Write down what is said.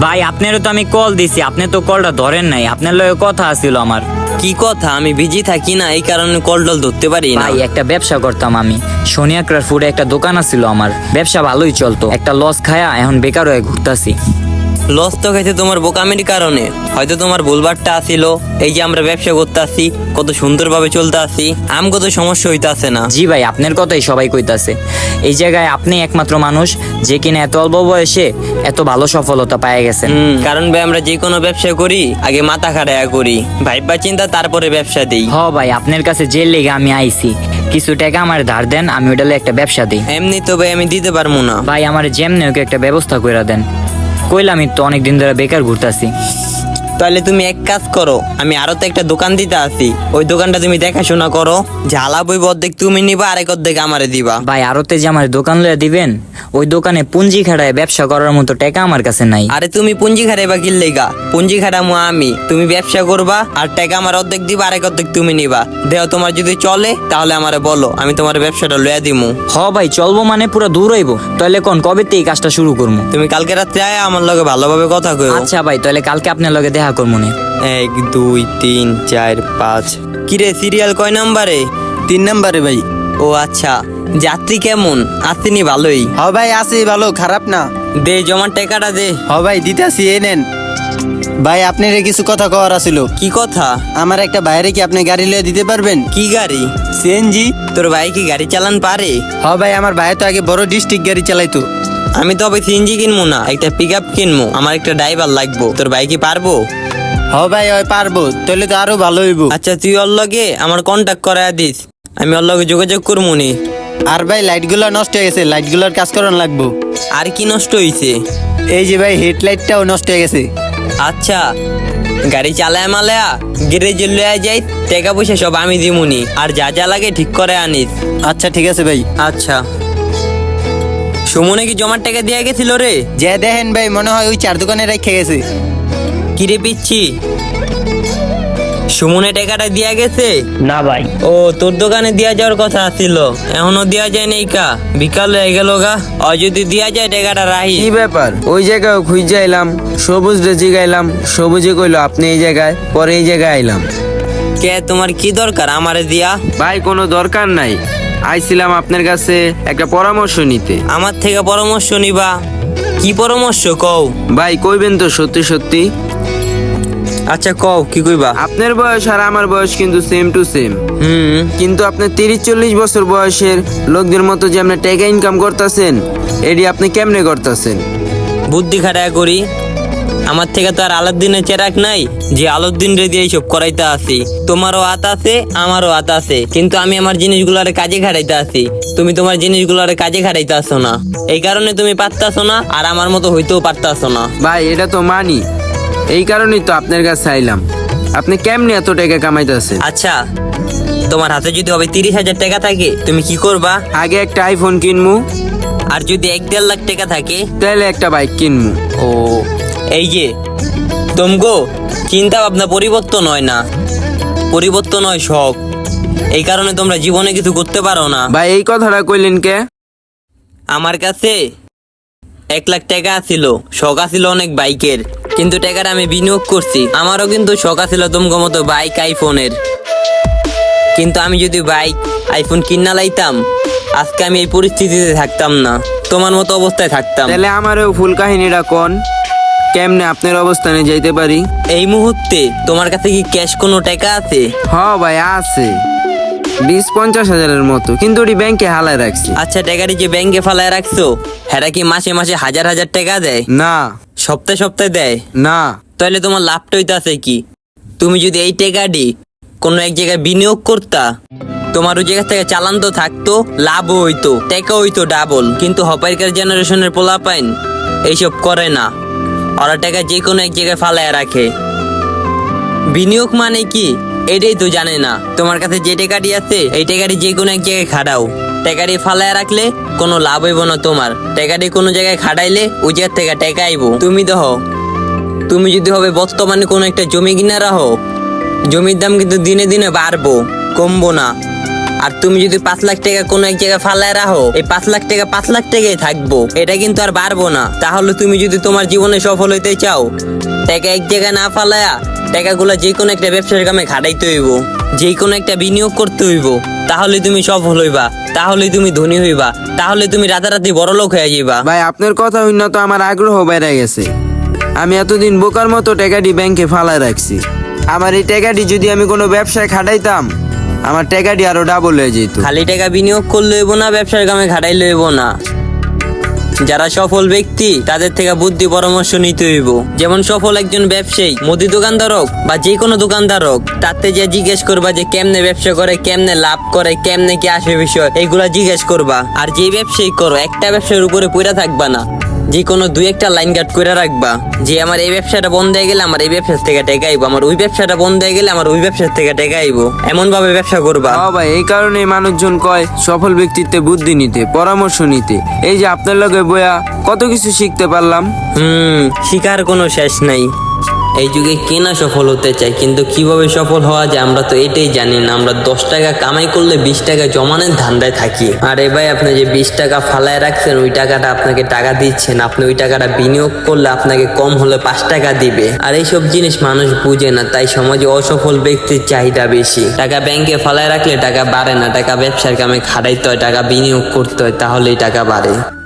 ভাই আপনারও তো আমি কল দিছি। আপনি তো কলটা ধরেন নাই। আপনার লগে কথা আছিল আমার। কি কথা? আমি বিজি থাকি না এই কারণে কল টল ধরতে পারি না। ভাই একটা ব্যবসা করতাম আমি। সোনিয়া ফুডে একটা দোকান আছিল আমার। ব্যবসা ভালোই চলতো। একটা লস খায়া এখন বেকার হয়ে ঘুরতাছি। লস তো খাইছে তোমার বোকামির কারণে। হয়তো তোমার ভুলবারটা আসিল এই যে আমরা ব্যবসা করতে আসি কত সুন্দরভাবে চলতে আসি আম কত সমস্যা হইতে আসে না। জি ভাই আপনার কথাই সবাই কইতাছে। এই জায়গায় আপনি একমাত্র মানুষ যে কিনা এত অল্প বয়সে এত ভালো সফলতা পায়ে হুম, কারণ ভাই আমরা যে কোনো ব্যবসা করি আগে মাথা খাটায়া করি। ভাইবা চিন্তা তারপরে ব্যবসা দিই। হ ভাই আপনার কাছে যে লেগে আমি আইছি কিছু টাকা আমার ধার দেন আমি ওটা একটা ব্যবসা দিই। এমনি তো ভাই আমি দিতে পারব না। ভাই আমার যেমনি ওকে একটা ব্যবস্থা করে দেন। কইলাম তো অনেক দিন ধরে বেকার ঘুরতাছি। তাহলে তুমি এক কাজ করো আমি আরও তো একটা দোকান দিতে আসি। ওই দোকানটা তুমি দেখাশোনা করো ঝালা বই অর্ধেক তুমি নিবা আরেক অর্ধেক আমারে দিবা। ভাই আরতে যে আমার দোকান লইয়া দিবেন ওই দোকানে পুঞ্জি খাড়ায় ব্যবসা করার মতো টাকা আমার কাছে নাই। আরে তুমি পুঞ্জি খাটাইবা কি লেগা? পুঞ্জি খাটামো আমি। তুমি ব্যবসা করবা আর টাকা আমার অর্ধেক দিবা আরেক অর্ধেক তুমি নিবা। দেহ তোমার যদি চলে তাহলে আমারে বলো আমি তোমার ব্যবসাটা লয়ে দিমু। হ ভাই চলবো মানে পুরো দূর হইব। তাহলে কোন কবে থেকে এই কাজটা শুরু করব? তুমি কালকে রাত্রে আয় আমার লগে ভালোভাবে কথা কইও। আচ্ছা ভাই তাহলে কালকে আপনার লগে দেখা নে এক দুই তিন চার পাঁচ। কিরে সিরিয়াল কয় নাম্বারে? তিন নাম্বারে ভাই। ও আচ্ছা যাত্রী কেমন? আসেনি ভালোই। হ ভাই আছি ভালো খারাপ না। দে জমার টাকাটা দে। হ ভাই দিতাছি এই নেন। ভাই আপনার কিছু কথা কওয়ার আছিল। কি কথা? আমার একটা বাইরে কি আপনি গাড়ি লিয়ে দিতে পারবেন? কি গাড়ি? সিএনজি? তোর ভাই কি গাড়ি চালান পারে? হ ভাই আমার ভাই তো আগে বড় ডিস্ট্রিক্ট গাড়ি চালাইতো। আমি তো অবশ্যই সিএনজি কিনবো না একটা পিক আপ কিনবো আমার একটা ড্রাইভার লাগবো। তোর বাইকে পারব? হ ভাই ওই পারব। তাহলে তো আরও ভালো হইব। আচ্ছা তুই ওর লগে আমার কন্ট্যাক্ট করায় দিস। আমি ওর লগে যোগাযোগ করব নি। আর ভাই লাইটগুলো নষ্ট হয়ে গেছে। লাইটগুলোর কাজ করানো লাগবো। আর কি নষ্ট হইছে? এই যে ভাই হেডলাইটটাও নষ্ট হয়ে গেছে। আচ্ছা গাড়ি চালায় মালায়া গ্যারেজে লয়ে যাই টাকা পয়সা সব আমি দিমুনি আর যা যা লাগে ঠিক করে আনিস। আচ্ছা ঠিক আছে ভাই। আচ্ছা। সুমনে কি জমার টাকা দিয়ে গেছিল রে? যে দেখেন ভাই মনে হয় ওই চার দোকানে রেখে গেছে। কিরে পিচ্ছি? সুমনে টাকাটা দিয়া গেছে? না ভাই। ও তোর দোকানে দিয়া যাওয়ার কথা ছিল। এখনও দেওয়া যায় নাই কা? বিকাল হয়ে গেল গা। ও যদি দিয়া যায় টাকাটা রাহি। কি ব্যাপার? ওই জায়গায় খুঁজে আইলাম সবুজ রে জিগাইলাম সবুজে কইলো আপনি এই জায়গায় পরে এই জায়গায় আইলাম। কে তোমার কি দরকার আমারে দিয়া? ভাই কোনো দরকার নাই। আইছিলাম আপনার কাছে একটা পরামর্শ নিতে। আমার থেকে পরামর্শ নিবা। কি পরামর্শ কও? ভাই কইবেন তো সত্যি সত্যি। আচ্ছা কও কি কইবা? আপনার বয়স আর আমার বয়স কিন্তু সেম টু সেম হুম। কিন্তু আপনি তিরিশ চল্লিশ বছর বয়সের লোকদের মতো যে আপনি টাকা ইনকাম করতেছেন এটি আপনি কেমনে করতেছেন? বুদ্ধি খাটায় করি। আমার থেকে তো আর আলাউদ্দিনের চেরাক নাই যে আলাউদ্দিন রে দিয়ে সব করাইতে আসি। তোমারও হাত আছে আমারও হাত আছে কিন্তু আমি আমার জিনিসগুলোর কাজে খাটাইতে আসি। তুমি তোমার জিনিসগুলোর কাজে খাটাইতে আসো না। এই কারণে তুমি পারতাছো না আর আমার মতো হইতেও পারতাছো না। ভাই এটা তো মানি। এই কারণেই তো আপনার কাছে আইলাম। আপনি কেমনে এত টাকা কামাইতেছেন? আচ্ছা তোমার হাতে যদি হবে তিরিশ হাজার টাকা থাকে তুমি কি করবা? আগে একটা আইফোন কিনমু। আর যদি এক দেড় লাখ টাকা থাকে? তাহলে একটা বাইক কিনমু। ও এই যে তোমগো চিন্তা ভাবনা পরিবর্তন হয় না। পরিবর্তন হয় শখ। এই কারণে তোমরা জীবনে কিছু করতে পারো না। ভাই এই কথাটা কইলেন কে? আমার কাছে এক লাখ টাকা ছিল শখ আছিল অনেক বাইকের। কিন্তু টাকাটা আমি বিনিয়োগ করছি। আমারও কিন্তু শখ আছিল তোমাকে মতো বাইক আইফোনের। কিন্তু আমি যদি বাইক আইফোন কিনা লাইতাম আজকে আমি এই পরিস্থিতিতে থাকতাম না। তোমার মতো অবস্থায় থাকতাম। তাহলে আমারও ফুল কাহিনীটা কোন? কেমনে আপনার অবস্থানে যাইতে পারি? এই মুহূর্তে তোমার কাছে কি ক্যাশ কোনো টাকা আছে? হ ভাই আছে। বিশ পঞ্চাশ হাজারের মতো কিন্তু ওটি ব্যাংকে হালায় রাখছি। আচ্ছা টাকাটি যে ব্যাংকে ফালায় রাখছো? হেরা কি মাসে মাসে হাজার হাজার টাকা দেয়? না। সপ্তাহে সপ্তাহে দেয়? না। তাহলে তোমার লাভটা হইতাছে কি? তুমি যদি এই টাকাটি কোনো এক জায়গায় বিনিয়োগ করতা তোমার ওই জায়গা থেকে চালান তো থাকতো লাভও হইতো টাকা হইতো ডাবল কিন্তু হপাইকার জেনারেশনের পোলা পাইন এইসব করে না। ওরা টাকা যে কোনো এক জায়গায় ফালায় রাখে। বিনিয়োগ মানে কি? এটাই তো জানে না। তোমার কাছে যে টাকাটি আছে, এই টাকাটি যে কোনো এক জায়গায় খাটাও। টাকাটি ফালায় রাখলে কোনো লাভ হইব না তোমার। টাকাটি কোনো জায়গায় খাটাইলে ওই জায়গা থেকে টাকা আইব। তুমি দেহ তুমি যদি হবে বর্তমানে কোনো একটা জমি কিনা রাখো, জমির দাম কিন্তু দিনে দিনে বাড়বো, কমবো না। আর তুমি যদি পাঁচ লাখ টাকা কোনো এক জায়গায় ফালায় রাখো, এই পাঁচ লাখ টাকা পাঁচ লাখ টাকাই থাকব। এটা কিন্তু আর বাড়বো না। তাহলে তুমি যদি তোমার জীবনে সফল হইতে চাও, টাকা এক জায়গায় না ফালায়া টাকাগুলো যে কোনো একটা ব্যবসার কামে খাটাইতে হইব যে কোনো একটা বিনিয়োগ করতে হইব। তাহলে তুমি সফল হইবা, তাহলে তুমি ধনী হইবা, তাহলে তুমি রাতারাতি বড় লোক হয়ে যাইবা। ভাই, আপনার কথা হইন তো আমার আগ্রহ বেড়ে গেছে। আমি এতদিন বোকার মতো টাকাটি ব্যাংকে ফালায় রাখছি। আমার এই টাকাটি যদি আমি কোনো ব্যবসায় খাটাইতাম আমার টাকাটি আরও ডাবল হয়ে যেত। খালি টাকা বিনিয়োগ করলে হইব না, ব্যবসার কামে ঘাটাই লইব না। যারা সফল ব্যক্তি, তাদের থেকে বুদ্ধি পরামর্শ নিতে হইব। যেমন সফল একজন ব্যবসায়ী, মুদি দোকানদার হোক বা যে কোনো দোকানদার হোক, তাতে যে জিজ্ঞেস করবা যে কেমনে ব্যবসা করে, কেমনে লাভ করে, কেমনে কি আসে বিষয় এইগুলা জিজ্ঞেস করবা। আর যে ব্যবসায়ী করো, একটা ব্যবসার উপরে পড়ে থাকবা না। যে কোনো দুই একটা লাইন কাট করে রাখবা। যে আমার এই ব্যবসাটা বন্ধ হয়ে গেলে আমার এই ব্যবসা থেকে টেকা আইবো। আমার ওই ব্যবসাটা বন্ধ হয়ে গেলে আমার ওই ব্যবসা থেকে টেকা আইবো। এমন ভাবে ব্যবসা করবা। হ্যাঁ ভাই এই কারণে মানুষজন কয় সফল ব্যক্তিত্বে বুদ্ধি নিতে পরামর্শ নিতে। এই যে আপনার লগে বয়া কত কিছু শিখতে পারলাম? হুম শিকার কোনো শেষ নাই। এই যুগে কে না সফল হতে চায়? কিন্তু কীভাবে সফল হওয়া যায় আমরা তো এটাই জানি না। আমরা দশ টাকা কামাই করলে বিশ টাকা জমানের ধান্দায় থাকি। আর ভাই, আপনি যে বিশ টাকা ফালায় রাখছেন, ওই টাকাটা আপনাকে টাকা দিচ্ছেন। আপনি ওই টাকাটা বিনিয়োগ করলে আপনাকে কম হলে পাঁচ টাকা দিবে। আর এইসব জিনিস মানুষ বুঝে না, তাই সমাজে অসফল ব্যক্তির চাহিদা বেশি। টাকা ব্যাংকে ফালায় রাখলে টাকা বাড়ে না। টাকা ব্যবসার কামে খাটাইতে হয়, টাকা বিনিয়োগ করতে হয়, তাহলেই টাকা বাড়ে।